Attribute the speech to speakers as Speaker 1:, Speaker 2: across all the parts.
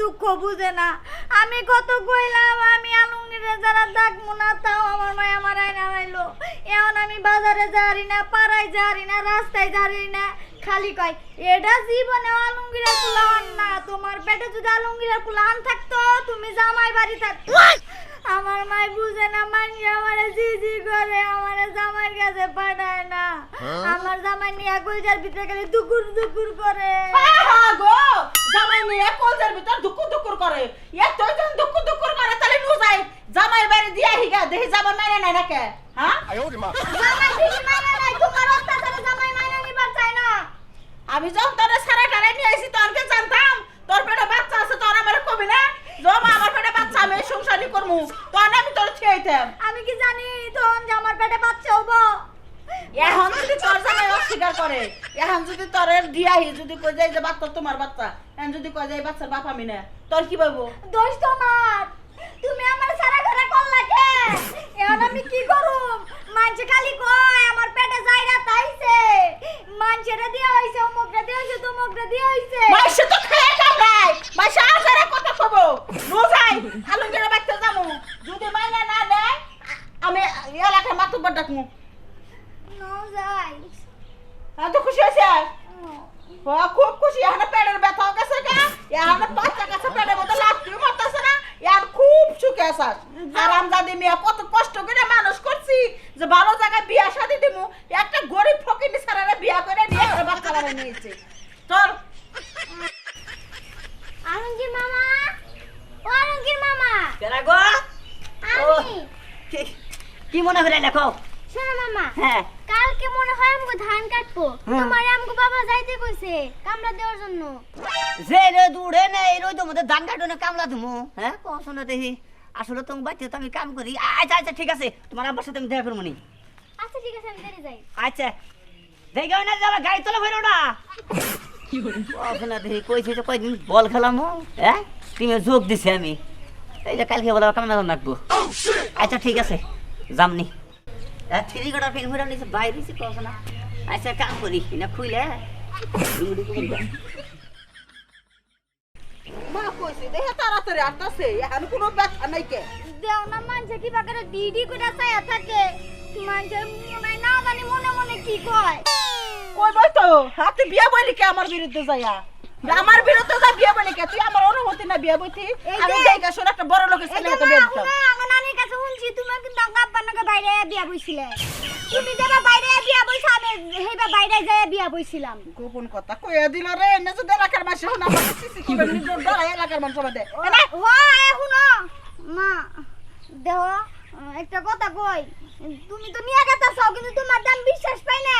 Speaker 1: দুঃখ বুঝে না। আমি কত কইলাম আমি আলুঙ্গিরে যারা ডাকবো না তাও আমার মায় আমার আইনা আইলো এখন আমি বাজারে যারি না পাড়ায় যারি না রাস্তায় যারি না। খালি কয় এটা জীবনে আলুঙ্গিরা পুলান না। তোমার পেটে যদি আলুঙ্গিরা পুলান থাকতো তুমি জামাই বাড়ি থাকতো আমার মাই বুঝে না মানি আমার জি জি করে আমার জামাইয়ের কাছে পাঠায় না। আমার জামাই নিয়ে কইজার ভিতরে গেলে দুকুর দুকুর করে।
Speaker 2: গো! জামাই নিয়ে কলজের ভিতর দুকুর দুকুর করে। এত জন দুকুর দুকুর করে তাহলে নু যাই জামাইয়ের বাড়ি দিয়া হিগা দেখি জামাই মেনে নাই নাকে? হ্যাঁ?
Speaker 1: জামাই ঠিকই মানে নাই তোমার অত্যাচারে জামাই মানে নিবার চায় না।
Speaker 2: আমি যখন তোর সারা টারে নিয়ে আসি তোরকে জানতাম? তোর পেটে বাচ্চা আছে তোর আমার কবি না? জমা আমার পেটে বাচ্চা আমি সংসারই করমু। তখন আমি তোর খেয়েতাম
Speaker 1: আমি কি জানি তখন যে আমার পেটে বাচ্চা হব
Speaker 2: এখন যদি তোর জামাই অস্বীকার করে এখন যদি তোর দিয়াহি যদি কই যায় যে বাচ্চা তোমার বাচ্চা এখন যদি কয় যায় বাচ্চার বাপ আমি না, তোর কি বলব
Speaker 1: দোষ তোমার। তুমি আমার সারা ঘরে করলা লাগে এখন আমি কি করুম? মানছে খালি কয়, আমার পেটে জায়গা তাইছে। মানছেরে দিয়া হইছে অমুকরে দিয়া হইছে তমুকরে দিয়া হইছে
Speaker 2: মাইসে তো খেয়ে কামড়াই মাইসে আসারে কত খাব নো যাই আলু গেলে বাইতে যাব যদি মাইনা না দেয় আমি এলাকার মাতুব্বার ডাকমু
Speaker 1: নো যাই
Speaker 2: হ্যাঁ তো খুশি হয়েছে ও, খুব খুশি এখন পেটের ব্যথাও গেছে গা এখন বাচ্চা কাছে পেটের মধ্যে লাগতেও মারতেছে না এখন আসাস আরাম মিয়া কত কষ্ট করে মানুষ করছি যে ভালো জায়গায় বিয়া শাদি দিমু একটা গরিব ফকিনি সারারে বিয়া করে নিয়ে ঘরে বাচ্চা বাড়া নিয়েছে। চল।
Speaker 1: আলমগীর মামা ও আলমগীর মামা।
Speaker 3: কেরা গো?
Speaker 1: আমি।
Speaker 3: কি- মনে করে লেখো?
Speaker 1: শোনো মামা
Speaker 3: হ্যাঁ।
Speaker 1: কালকে মনে হয় আমগো ধান কাটবো। তোমার আমগো বাবা যাইতে কইছে কামড়া দেওয়ার জন্য।
Speaker 3: যে রে দূরে নে এই রোদ মধ্যে ধান কাটনে কামলা তুমি হ্যাঁ কষ্ট না দেখি। আসলে তুমি বাড়িতে তো আমি কাম করি। আচ্ছা আচ্ছা ঠিক আছে। তোমার আব্বার সাথে আমি দেখা করব নি।
Speaker 1: আচ্ছা ঠিক আছে আমি দেরি যাই।
Speaker 3: আচ্ছা। দেখে না যাবে গাড়ি তোলা বেরো না। দেখি কইছি তো কয়দিন বল খেলাম হ্যাঁ? টিমে যোগ দিছি আমি। এই যে কালকে বলে কামে রাখব আচ্ছা ঠিক আছে। যামনি থ্রি ঘুরে নিচে বাইরে না আচ্ছা কাম করি। না খুইলে।
Speaker 2: মা কইছে দেখে তাড়াতাড়ি আসতেছে এখন কোনো ব্যথা নাই কে।
Speaker 1: দেও না মানছে কি বাকারে ডিডি করে চাইয়া থাকে। মানছে মনে না জানি মনে মনে কি কয়।
Speaker 2: কই বই তো হাতে বিয়া বইলি কে আমার বিরুদ্ধে যাইয়া? আমার বিরুদ্ধে যা বিয়া বইলি কে তুই আমার অনুমতি না বিয়া বইতি। আমি দেখে শোন একটা বড় লোকের ছেলে
Speaker 1: যে
Speaker 2: হতে
Speaker 1: মা,
Speaker 2: দিতাম
Speaker 1: আমার নানির কাছে শুনছি তুমি কিন্তু আব্বা নাকি বাইরে বিয়া বইছিলে। তুমি যেটা বাইরে বিয়া বইছো আমি সেইবা বাইরে যায় বিয়া বইছিলাম।
Speaker 2: গোপন কথা কইয়া দিল রে এনে যদি এলাকার মানুষ শোন আমার সিসি কি বলি ডরা এলাকার মানুষ বাদে
Speaker 1: হয় শুনো। মা দেহ একটা কথা কই তুমি তো নিয়ে গেতেছ কিন্তু তোমার দাম বিশ্বাস পাই না।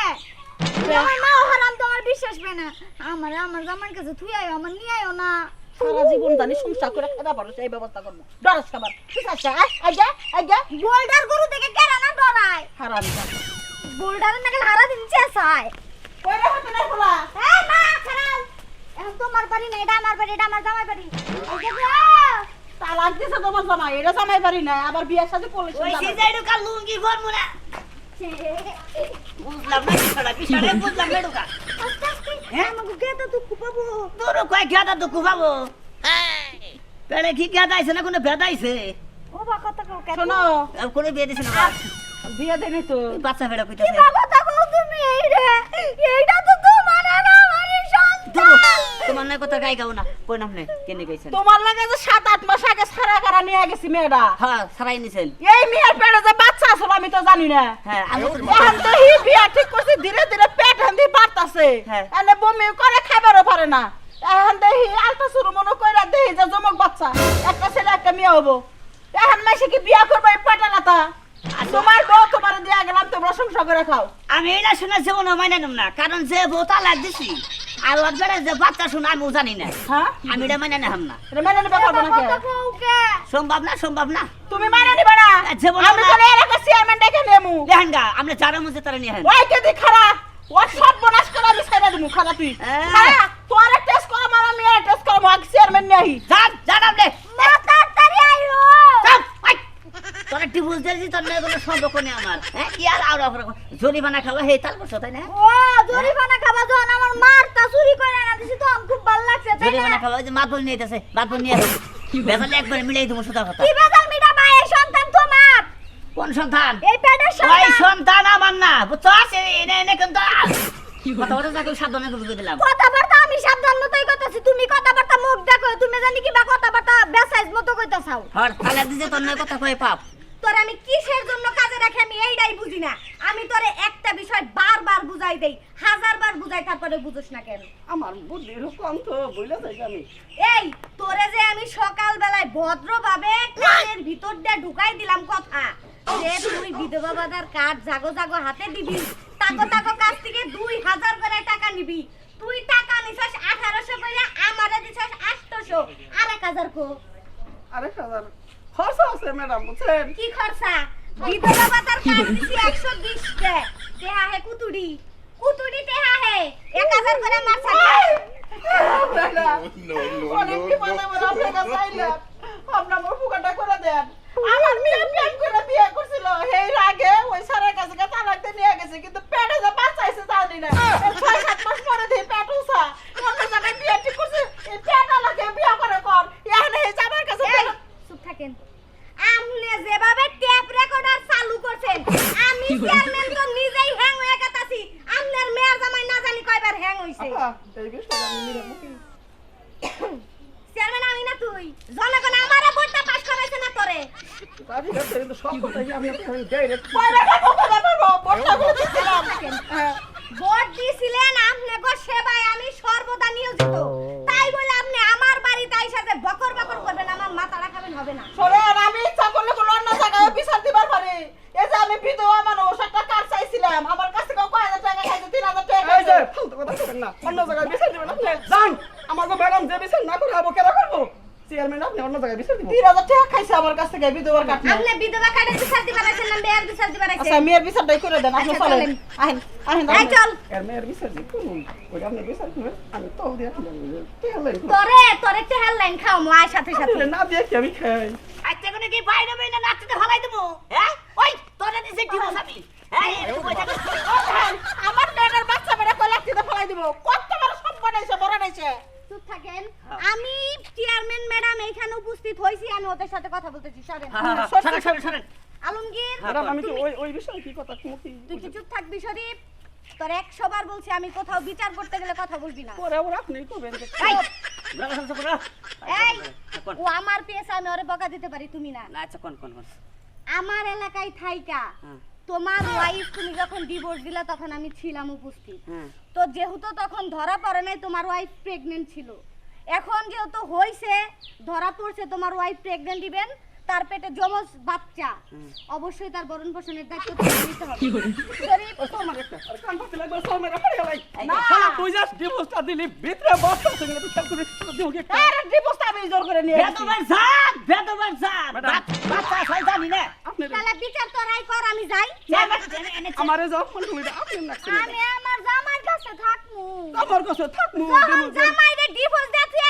Speaker 1: আমার মা হারাম তোমার বিশ্বাস পাই না। আমার আমার জামার কাছে থুই আইও আমার নিয়ে আইও না।
Speaker 2: সারা জীবন জানি সংসার করে খেতে পারো সেই ব্যবস্থা করব। ডরাস খাবার। ঠিক আছে আগে আগে
Speaker 1: বোল্ডার গরু থেকে কেরা না ডরায়?
Speaker 2: হারাম
Speaker 1: বোল্ডারের নাকি হারা দিন চেঁচায়।
Speaker 2: কই হতে না খোলা।
Speaker 1: এই মা খারাপ। এখন তোমার বাড়ি না এটা আমার বাড়ি এটা আমার জামাই বাড়ি।
Speaker 2: তালাক দিছে তোমার জামাই এটা জামাই বাড়ি নাই আবার বিয়ের সাথে
Speaker 3: ওই কাল লুঙ্গি করব না বুঝলাম না বিষয়টা বিষয়টা বুঝলাম না ঢুকা
Speaker 1: আস্তে আস্তে
Speaker 3: হ্যাঁ?
Speaker 1: আমাকে গেতা দুঃখ পাবো
Speaker 3: তোর কয় গেদা দুঃখ পাবো পেড়ে কি গেদা আইছে না কোনো ভেদা আইছে
Speaker 1: ও বা কথা কও কেন
Speaker 2: শোনো
Speaker 3: কোনো বিয়ে দিছে না
Speaker 2: বিয়ে দেনি তো
Speaker 3: ওই বাচ্চা ফেড়া
Speaker 1: কি
Speaker 3: কইতাছে
Speaker 1: বাবা তুমি এই রে এইটা তো তোমার না আমার সন্তান
Speaker 3: তোমার না কথা গাই গাও না কই নাম নে কেনে গাইছেন
Speaker 2: তোমার লাগে যে সাত আট মাস আগে সারা কারা নিয়ে গেছি মেয়েটা
Speaker 3: হ্যাঁ সারাই নিছেন
Speaker 2: এই মেয়ের পেটে যে বাচ্চা আমি তো জানি না।
Speaker 3: হ্যাঁ আমি
Speaker 2: এখন তো হি বিয়া ঠিক করছে ধীরে ধীরে পেট হান্দি বাড়তাছে
Speaker 3: হ্যাঁ।
Speaker 2: এনে বমি করে খাবারও পারে না। এখন দেখি আলটা শুরু মনে কইরা দেখি যে জমক বাচ্চা। একটা ছেলে একটা মেয়ে হব। এখন মাসে কি বিয়া করব এই পেটালাতা তোমার বউ তোমার দিয়া গেলাম তোমরা সংসার করে খাও।
Speaker 3: আমি এটা শুনে জীবন মাইনে না কারণ যে বোতা লাগ দিছি আর ওর বেড়ে যে বাচ্চা শুনে আমি জানি না।
Speaker 2: হ্যাঁ?
Speaker 3: আমি এটা মাইনে নিহাম না।
Speaker 2: মেনে নেবে পারব না
Speaker 3: সম্ভব না সম্ভব না।
Speaker 2: তুমি মেনে নিবে না। আমি। তো এলাকা চেয়ারম্যান ডেকে নেমু।
Speaker 3: লেহেন গা আমরা যারা মুছে তারা নিয়ে
Speaker 2: ওই কেদি খারা ও সব বনাস করে আমি ছেড়ে দিমু খালা তুই।
Speaker 3: হ্যাঁ।
Speaker 2: তোর টেস্ট করা মারা আমি টেস্ট করা মাগ চেয়ারম্যান নেই
Speaker 3: যান যান আপনি।
Speaker 1: তাড়াতাড়ি আইও।
Speaker 3: যান আই। তোর একটি বুঝতে দিছি তোর মেয়ে কোনো সম্পর্ক নেই আমার। হ্যাঁ কি আর আর জরিমানা খাওয়া হে তার করছ তাই না?
Speaker 1: ও জরিমানা খাবা যখন আমার মারটা চুরি করে না দিছি তখন খুব ভালো লাগছে তাই
Speaker 3: না? খাওয়া ওই যে মাতবল নিয়ে যেতেছে মাতবল নিয়ে আসো। বেজালে একবার মিলাই দেবো সুতা কথা।
Speaker 1: কি বেজাল মিটা ভাই এই সন্তান তোমার?
Speaker 3: কোন সন্তান?
Speaker 1: এই পেটের
Speaker 3: ওই
Speaker 1: সন্তান
Speaker 3: সন্তান আমার না বুঝছ এনে এনে কিন্তু সাবধানে করে দিলাম।
Speaker 1: কথাবার্তা আমি সাবধান মতোই কইতাছি তুমি কথাবার্তা মুখ দেখো তুমি জানি কিবা কথাবার্তা বেসাইজ মতো কইতাছাও।
Speaker 3: হর তাহলে দিছে তোর নয় কথা কয়ে পাপ।
Speaker 1: তোর আমি কিসের জন্য কাজে রাখি আমি এইটাই বুঝি না। আমি তোরে একটা বিষয় বারবার বুঝাই দেই হাজারবার বুঝাই তারপরে বুঝোস না কেন?
Speaker 2: আমার বুদ্ধির কম তো বুঝলে যাই আমি
Speaker 1: এই তোরে যে আমি সকাল বেলায় ভদ্রভাবে কানের ভিতর দিয়ে ঢুকাই দিলাম কথা যে তুই বিধবা বাজার কার্ড জাগো জাগো হাতে দিবি তাকো তাকো কাছ থেকে দুই হাজার করে টাকা নিবি। তুই টাকা নিছস আঠারোশো করে আমারে দিছস আটশোশো আর এক হাজার কো।
Speaker 2: আরেক হাজার। খরচা আছে ম্যাডাম বুঝছেন?
Speaker 1: কি খরচা? বিধবা বাজার কার্ড দিছি একশো বিশ কে তেহা হে কুতুড়ি কুতুড়ি তেহা হে এক হাজার করে মার
Speaker 2: ম্যাডাম অনেক বিপদে পড়ে আপনার কাছে আইলাম আপনার মোর ফুকাটা করে দেন আমার মেয়ে প্রেম করে বিয়ে করছিল এই আগে ওই সারের কাছে গিয়ে তালাকতে নিয়ে গেছে কিন্তু পেটে যে বাচ্চা আছে জানি না এর ছয় সাত মাস পরে দিয়ে পেট উঠা অন্য জায়গায় বিয়ে ঠিক করছে এই পেট আলাকে বিয়ে করে কর এখানে এই জামার কাছে
Speaker 1: এই, চুপ থাকেন আপনি যেভাবে টেপ রেকর্ডার চালু করছেন আমি চেয়ারম্যান তো নিজেই হ্যাং হয়ে গেতাছি আপনার মেয়ের জামাই না জানি কয়বার হ্যাং হইছে
Speaker 2: আপা এই বিষয়টা আমি মিলে মুখে
Speaker 1: চেয়ারম্যান আমি না তুই জনগণ আমারে ভোটটা পাস করাইছে না তোরে
Speaker 2: আমি কাছে কিন্তু সব কথাই আমি আপনাকে ডাইরেক্ট কয়টা টাকা খাইছে আমার কাছ থেকে বিধবার কাঠ নিয়ে।
Speaker 1: বিধবা কার্ডের বিচার দিবার আইছেন না মেয়ের বিচার দিবার
Speaker 2: আচ্ছা মেয়ের বিচারটাই করে দেন আপনি
Speaker 1: আচ্ছা,
Speaker 2: চলেন।
Speaker 1: চলেন।
Speaker 2: আহেন আহেন
Speaker 1: এই চল।
Speaker 4: এর মেয়ের বিচার দিব ওই আপনি বিচার দিবেন আমি তো দিয়ে
Speaker 1: তোরে তোরে টেহার লাইন খাও মো সাথে সাথে।
Speaker 4: না কি আমি খাই?
Speaker 3: আজকে কোনো কি বাইরে বাইরে নাচতে ফলাই দেবো? হ্যাঁ? ওই তোরা দিছে হ্যাঁ
Speaker 2: আমার বাচ্চা কলার দিতে ফেলাই দিব? কত বড় সম্পদ হয়েছে বড় হয়েছে।
Speaker 1: চুপ থাকেন। আমি চেয়ারম্যান ম্যাডাম এখানে উপস্থিত হইছি আমি ওদের সাথে কথা বলতেছি। সরেন।
Speaker 3: হ্যাঁ, হ্যাঁ, হ্যাঁ, সরেন, সরেন, সরেন।
Speaker 1: আলমগীর
Speaker 4: ম্যাডাম আমি কি ওই ওই বিষয়ে কি কথা কি
Speaker 1: তুই কি চুপ থাকবি শরীফ তোর একশো বার বলছি আমি কোথাও বিচার করতে গেলে কথা বলবি না।
Speaker 4: পরে ওরা আপনি করবেন। যে
Speaker 1: এই,
Speaker 3: হ্যাঁ, কোন?
Speaker 1: ও আমার পেয়েছে আমি ওরে বকা দিতে পারি তুমি না।
Speaker 3: না, আচ্ছা কোন কোন কোন?
Speaker 1: আমার এলাকায় থাইকা।
Speaker 3: হ্যাঁ।
Speaker 1: তোমার ওয়াইফ তুমি যখন ডিভোর্স দিলে তখন আমি ছিলাম উপস্থিত।
Speaker 3: হ্যাঁ।
Speaker 1: তো যেহেতু তখন ধরা পড়ে নাই তোমার ওয়াইফ প্রেগনেন্ট ছিল। এখন যেহেতু হইছে ধরা পড়ছে তোমার ওয়াইফ প্রেগনেন্ট দিবেন তার পেটে যমজ বাচ্চা। অবশ্যই তার ভরণ পোষণের দায়িত্ব নিতে হবে।
Speaker 4: লাগবে শালা তুই যাস ডিভোর্সটা দিলি ভিতরে করে
Speaker 2: আরে ডিভোর্সটা আমি জোর করে নিয়ে
Speaker 3: বাচ্চা জানি না।
Speaker 1: তাহলে বিচার তোরাই কর আমি যাই।
Speaker 4: আমারে যাও ফোন তুমি আপনি নাকছেন
Speaker 1: আমি আমার জামাই কাছে থাকমু
Speaker 4: আমার কাছে থাক মু
Speaker 1: যখন জামাই রে ডিভোর্স দিয়ে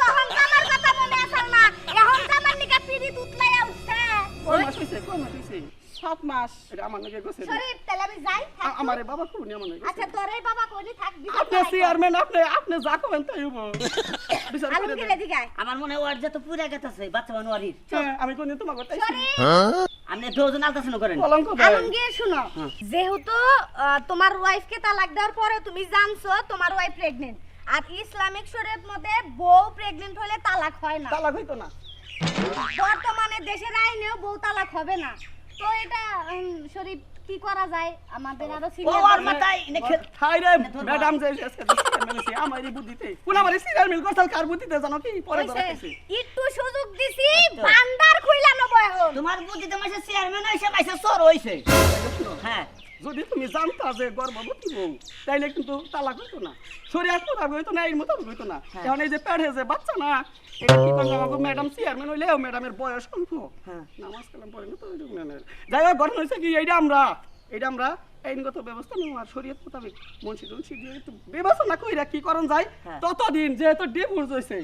Speaker 1: তখন জামার কথা মনে আসল না এখন জামার নিকা উঠছে।
Speaker 4: কই মাস হইছে কই মাস হইছে?
Speaker 2: সাত মাস
Speaker 4: এটা আমার নাকি গেছে
Speaker 1: শরীফ তাহলে আমি যাই
Speaker 4: আমারে বাবা কোনি আমার নাকি
Speaker 1: আচ্ছা তোরে বাবা কোনি থাক
Speaker 4: আপনি চেয়ারম্যান আপনি আপনি যা করবেন তাই হব বিচার করে
Speaker 1: আলমগীর
Speaker 4: দেন।
Speaker 3: আমার মনে ওর যত পুরা গেছে বাচ্চা বানোয়ারির
Speaker 4: হ্যাঁ, আমি কোনি তোমাকে তাই
Speaker 1: শরীফ!
Speaker 3: আপনি দুজন আলতাশন করেন।
Speaker 1: আলমগীর শুনো যেহেতু তোমার ওয়াইফকে তালাক দেওয়ার পরে তুমি জানছো তোমার ওয়াইফ প্রেগনেন্ট আর ইসলামিক শরীয়ত মধ্যে বউ প্রেগনেন্ট হলে তালাক হয় না।
Speaker 4: তালাক হইতো না।
Speaker 1: বর্তমানে দেশের আইনেও বউ তালাক হবে না। তো এটা শরীফ কি করা যায়? আমাদের
Speaker 3: আরও
Speaker 1: সিনিয়র
Speaker 3: আর মাথায় এনে খে-
Speaker 4: রে ম্যাডাম যে আছে আমারই বুদ্ধিতে। কোন আমারই চেয়ারম্যান করছাল কার বুদ্ধিতে জানো কি? পরে ধরা খাইছে
Speaker 1: একটু সুযোগ দিছি ভান্ডার খুইলা নেব এখন।
Speaker 3: তোমার বুদ্ধিতে মাসে চেয়ারম্যান হইছে মাসে চোর হইছে। হ্যাঁ।
Speaker 4: যদি তুমি জানতা যে গর্ভবতী বউ তাইলে কিন্তু তালাক হইতো না শরীয়ত মোতাবেক হইতো না এই মোতাবেক হইতো না
Speaker 3: হ্যাঁ।
Speaker 4: এখন এই যে পেটে যে বাচ্চা না এটা কি করবে আমাকে ম্যাডাম চেয়ারম্যান হইলেও ম্যাডামের বয়স অল্প
Speaker 3: হ্যাঁ।
Speaker 4: নামাজ কালাম পড়ে না তো ওইরকম না। যাই হোক ঘটনা হয়েছে কি এইটা আমরা এইটা আমরা আইনগত ব্যবস্থা নেওয়ার শরীয়ত মোতাবেক মনসি টনসি দিয়ে একটু বিবেচনা কইরা কি করণ যায়
Speaker 3: হ্যাঁ।
Speaker 4: ততদিন যেহেতু ডিভোর্স হয়েছে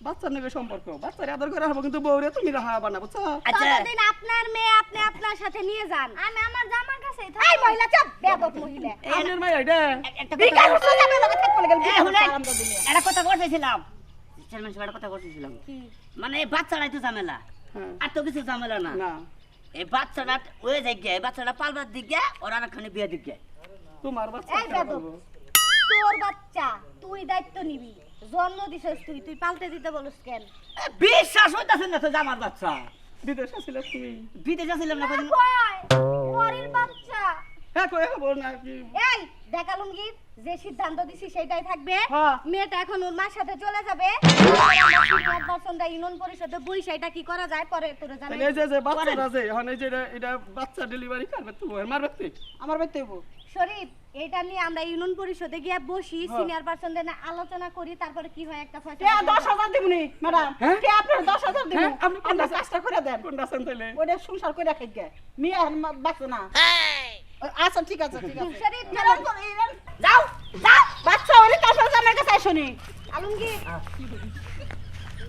Speaker 4: বাচ্চার নাকি সম্পর্ক বাচ্চারে আদর করে হব কিন্তু বউরে তুমি রাহা বানা বুঝছ
Speaker 3: আচ্ছা
Speaker 1: ততদিন আপনার মেয়ে আপনি আপনার সাথে নিয়ে যান আমি আমার এই মহিলা চুপ বেয়াদব মহিলা। গেল
Speaker 3: কথা চেয়ারম্যান সাহেব কথা মানে এই বাচ্চাটাই তো ঝামেলা।
Speaker 4: হ্যাঁ।
Speaker 3: আর তো কিছু ঝামেলা না। এই বাচ্চাটা ওই জায়গায় এই বাচ্চাটা পালবার দিকে ওর আর একখানে বিয়ে দিকে।
Speaker 4: তোমার বাচ্চা?
Speaker 1: তোর বাচ্চা তুই দায়িত্ব নিবি। জন্ম দিছস তুই তুই পাল্টে দিতে বলস কেন?
Speaker 3: বিশ্বাস হইতাছে না তো আমার বাচ্চা?
Speaker 4: বিদেশ আসলে তুমি।
Speaker 3: বিদেশ আসছিলাম না
Speaker 1: বাচ্চা
Speaker 4: হ্যাঁ কয়ে হবো না কি
Speaker 1: এই দেখালুম কি? যে সিদ্ধান্ত দিছি সেটাই থাকবে।
Speaker 4: হ্যাঁ।
Speaker 1: মেয়েটা এখন ওর মার সাথে চলে যাবে। ইউনিয়ন পরিষদে বই সেটা কি করা যায়? পরে তোরে জানাই
Speaker 4: এই যে যে বাচ্চাটা আছে এখন এই যে এটা- এটা বাচ্চা ডেলিভারি করবে তোমার মারবে তুই
Speaker 2: আমার বাড়িতে
Speaker 1: শরীফ এটা নিয়ে আমরা ইউনিয়ন পরিষদে গিয়ে বসি
Speaker 4: হ্যাঁ।
Speaker 1: সিনিয়র পার্সনদের না আলোচনা করি তারপরে কি হয় একটা
Speaker 2: ম্যাডাম?
Speaker 4: হ্যাঁ?
Speaker 2: কে আপনার দশ হাজার দিব
Speaker 4: হ্যাঁ, আপনি কোনটা
Speaker 2: কাজটা করে দেন।
Speaker 4: কোনটা আছেন তাহলে
Speaker 2: ওইটা সংসার করে রাখে গে মেয়ে না। আচ্ছা ঠিক আছে ঠিক আছে।
Speaker 1: শরীফ
Speaker 2: করে, এরম।
Speaker 3: যাও যাও
Speaker 2: বাচ্চা ওরে কাপড় জামার কাছে শুনি
Speaker 1: আলমগীর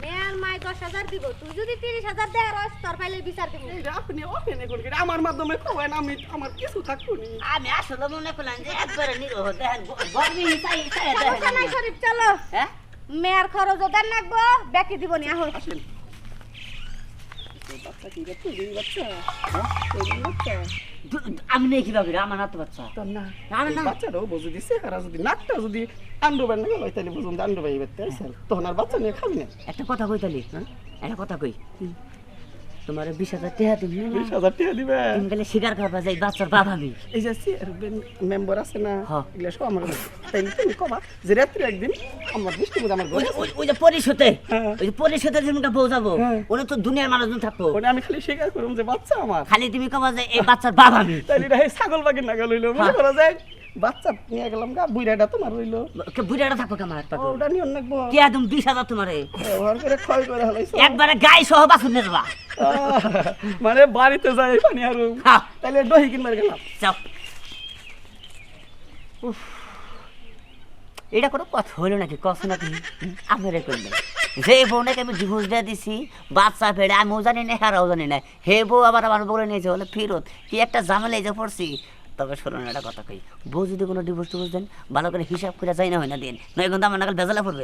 Speaker 1: মেয়ের মায় দশ হাজার দিব তুই যদি তিরিশ হাজার দেয় রস তোর পাইলে বিচার দিব।
Speaker 4: আপনি ওপেন এখন করে আমার মাধ্যমে খোয়েন আমি আমার কিছু থাকব নি।
Speaker 3: আমি আসলে মনে করলাম যে একবারে নিরহ দেখেন চাই
Speaker 1: সমস্যা নাই
Speaker 3: দেখেন।
Speaker 1: শরীফ চলো।
Speaker 3: হ্যাঁ?
Speaker 1: মেয়ের খরচ ওদের লাগবো বাকি দিব নি আহ।
Speaker 4: বাচ্চা কি বাচ্চা? হ্যাঁ? তুই বাচ্চা?
Speaker 3: আমি নেই কীভাবে? রে? আমার না বাচ্চা।
Speaker 4: তোর না।
Speaker 3: না, না।
Speaker 4: বাচ্চাটাও বুঝে দিছে আর যদি নাকটা যদি আন্ডু বান না গেল তাহলে বুঝুন আন্ডু বাই বেতে আসেন তখন আর বাচ্চা নিয়ে খাবি না।
Speaker 3: একটা কথা কই তাহলে?
Speaker 4: হ্যাঁ?
Speaker 3: একটা কথা কই। তোমার বিশ হাজার টাকা না?
Speaker 4: বিশ হাজার টাকা দিবে?
Speaker 3: তুমি গেলে শিকার খাবা যাই বাচ্চার বাবা আমি
Speaker 4: এই যে মেম্বার আছে না
Speaker 3: হ্যাঁ।
Speaker 4: এগুলো সব আমার তাইলে তুমি কবা যে রাত্রে একদিন আমার বৃষ্টি বোধ আমার
Speaker 3: ওই যে- ওই- ওই যে পরিশোধে
Speaker 4: হ্যাঁ।
Speaker 3: ওই যে পরিশোধে যেমন বউ যাব
Speaker 4: হ্যাঁ।
Speaker 3: ওটা তো দুনিয়ার মানুষজন থাকব।
Speaker 4: ওটা আমি খালি স্বীকার করুম যে বাচ্চা আমার।
Speaker 3: খালি তুমি কবা যে এই বাচ্চার বাবা আমি
Speaker 4: তাইলে ছাগল বাগির না গেল মনে
Speaker 3: হ্যাঁ।
Speaker 4: করা যায়? বাচ্চা নিয়ে গেলাম গা বুইরাটা তোমার রইল।
Speaker 3: কে বুড়াটা থাকব কামার
Speaker 4: ও, ওটা নিয়ে অনেক
Speaker 3: কে একদম বিশ হাজার তোমারে?
Speaker 4: ব্যবহার করে ক্ষয় করে হলাইছো।
Speaker 3: একবারে গায়ে সহ বাছুর নিয়ে যাবা।
Speaker 4: মানে বাড়িতে যাই পানি আর। তাহলে দহি কিনবার গেলাম।
Speaker 3: চাও উফ। এটা কোনো কথা হইল নাকি? কষ্ট নাকি? আপনারা করবেন যে আমি ডিভোর্স দিয়ে দিছি বাচ্চা ফেড়ে আমিও জানি না হারাও জানি না। হে বউ আবার আমার বলে নিয়েছে বলে ফিরত। কি একটা ঝামেলা এই যে পড়ছি তবে শুনুন একটা কথা কই। বউ যদি কোনো ডিভোর্স টিভোর্স দেন, ভালো করে হিসাব করে যাই না হয় না দিন। নয় কিন্তু আমার নাকাল বেজালা পড়বে